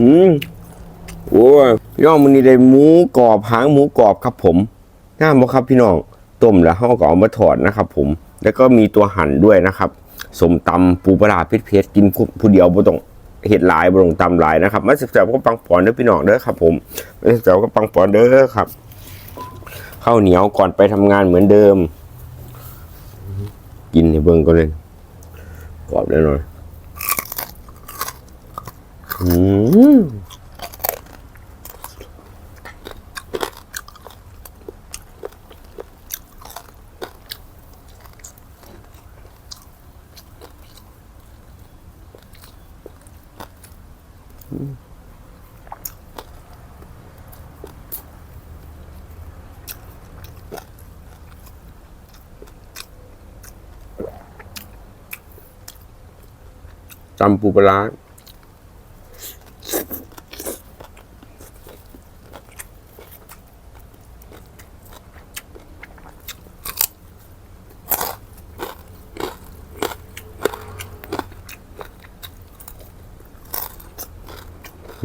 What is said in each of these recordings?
อืมโอ้ยพี่องมันนี่ได้หมูกรอบหางหมูกรอบครับผมง่ามบ่ครับพี่น้องต้มแล้วเขาก็เอามาถอดนะครับ ผม แล้วก็มีตัวหั่นด้วยนะครับสมตำปูปลาร้าเผ็ดๆกินผู้เดียวบ่ต้องเห็ดหลายบ่ต้องตำหลายนะครับมาแซ่บๆก็ปังปอนเด้อพี่น้องเด้อครับผมมาแซ่บๆก็ปังปอนเด้อครับข้าวเหนียวก่อนไปทำงานเหมือนเดิม กินให้เบิ่งก็เลยกรอบแน่นอน อืมตำปูปลา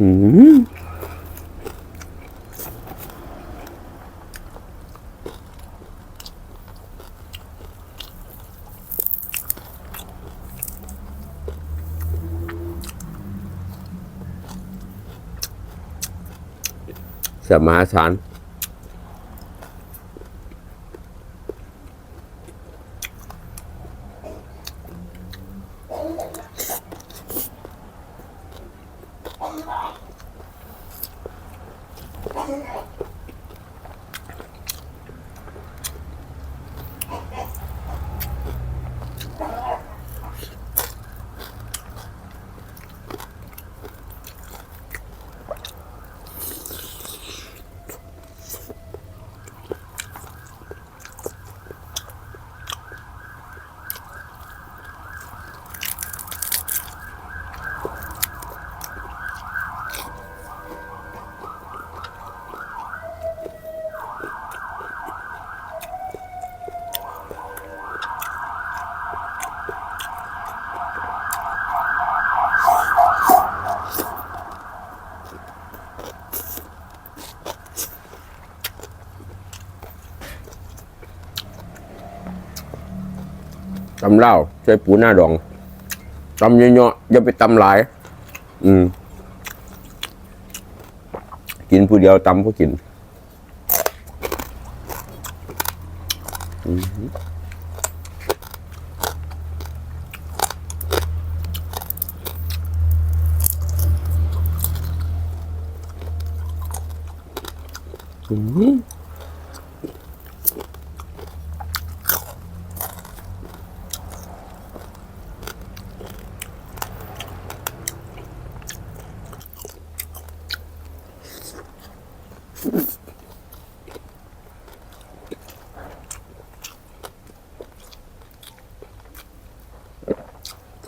สมาศาล ตำเหล้าใส่ปูหน้าดองตำเยอะๆอย่าไปตำหลาย อืม กินผู้เดียวตำผู้กิน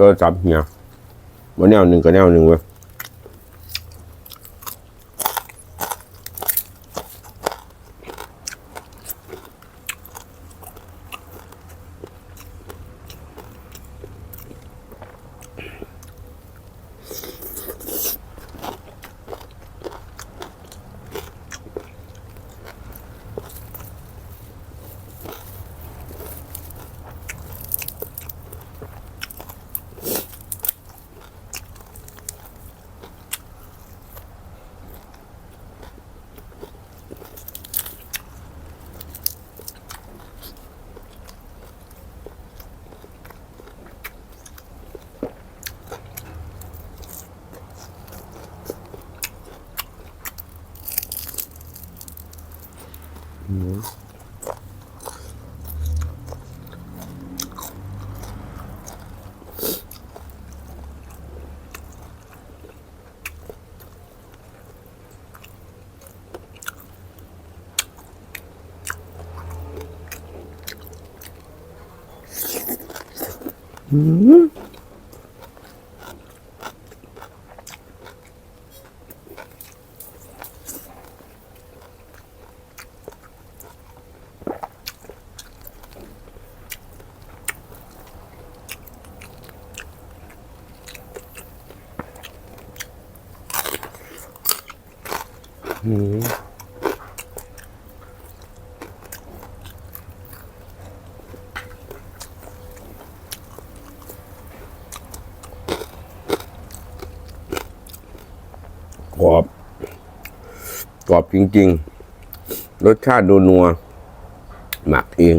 ก็จับเหี่ยมาแนวหนึ่งก็แนวหนึ่งเว้ย Mm-hmm. หืมกรอบ กรอบจริง ๆ รสชาติดูนัวหมักเอง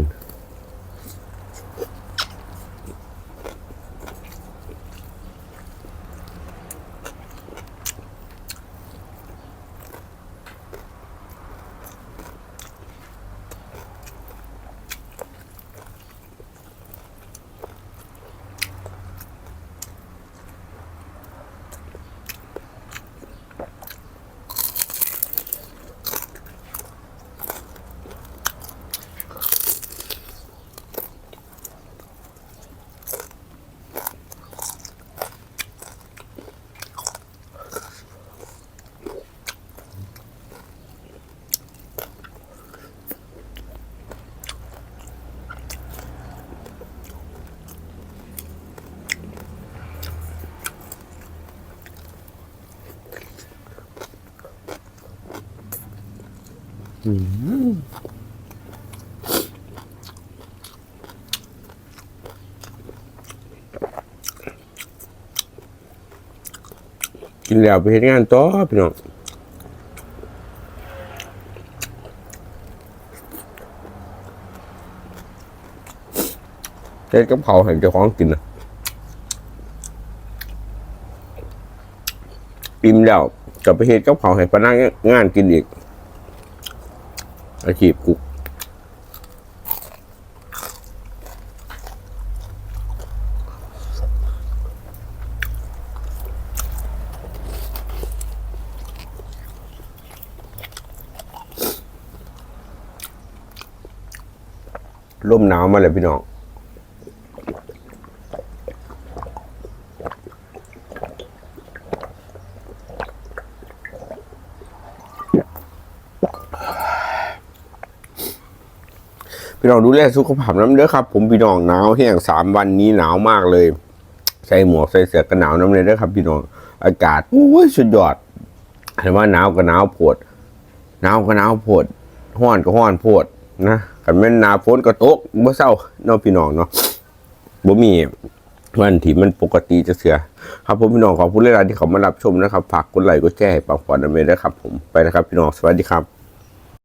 กินแล้วไปเห็นงานต่อพี่น้องเฮ็ดกับเขาวให้เจ้าของกินนะอิ่มแล้วกลับไปเฮ็ดกับเขาวให้พนักงานกินอีก อาชีพกุกร่มหนาวมาเลยพี่น้อง พี่น้องดูแลสุขภาพน้ำเด้อครับ ผมพี่น้องหนาวแห้งสามวันนี้หนาวมากเลย ใส่หมวกใส่เสื้อกันหนาวน้ำเลยเด้อครับ พี่น้องอากาศโอ้ยสุดยอดเห็นว่าหนาวก็หนาวโพดหนาวก็หนาวโพดห้อนก็ห้อนโพดนะขันแม่นหนาฝนก็ตกเมื่อเศร้าเนาะพี่น้องเนาะบ่มีวันที่มันปกติจะเสือครับผมพี่น้องขอบคุณเวลาที่เขามารับชมนะครับฝากกดไลค์กดแชร์ให้ปังปอนด์นะเมด้วยครับผมไปนะครับพี่น้องสวัสดีครับ